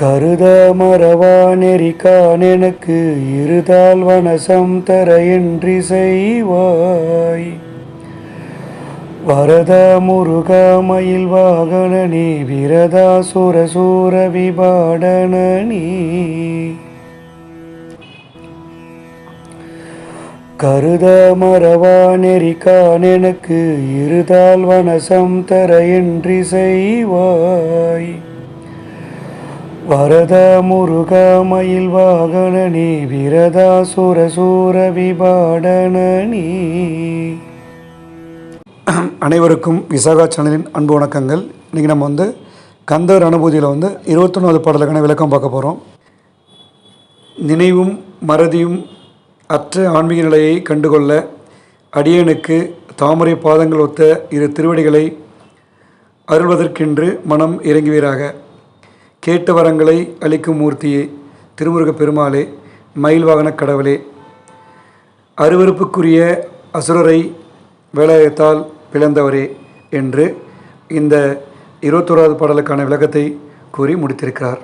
கருத மறவா நெறிக்கான் எனக்கு இருதால் வனசம் தர என்று செய்வாய். வரத முருகா மயில் வாகனனே விரதா சுர சூர விபாடனனே கருத மறவா நெறிக்கான் எனக்கு இருதால் வனசம் தர என்று செய்வாய். வரத முருக மயில் வாகனனே விரதா சூர விபாடனனே அனைவருக்கும் விசாகா சேனலின் அன்பு வணக்கங்கள். இன்றைக்கி நம்ம வந்து கந்தர் அனுபூதியில் வந்து இருபத்தொன்னாவது பாடலுக்கான விளக்கம் பார்க்க போகிறோம் நினைவும் மறதியும் அற்ற ஆன்மீக நிலையை கண்டுகொள்ள அடியனுக்கு தாமரை பாதங்கள் ஒத்த இரு திருவடிகளை அருள்வதற்கென்று மனம் இறங்குவீராக. கேட்ட வரங்களை அளிக்கும் மூர்த்தியே திருமுருகப் பெருமாளே மயில் வாகனக் கடவுளே. அருவருப்புக்குரிய அசுரரை வேலாயத்தால் பிளந்தவரே என்று இந்த இருபத்தோராவது பாடலுக்கான விளக்கத்தை கூறி முடித்திருக்கிறார்.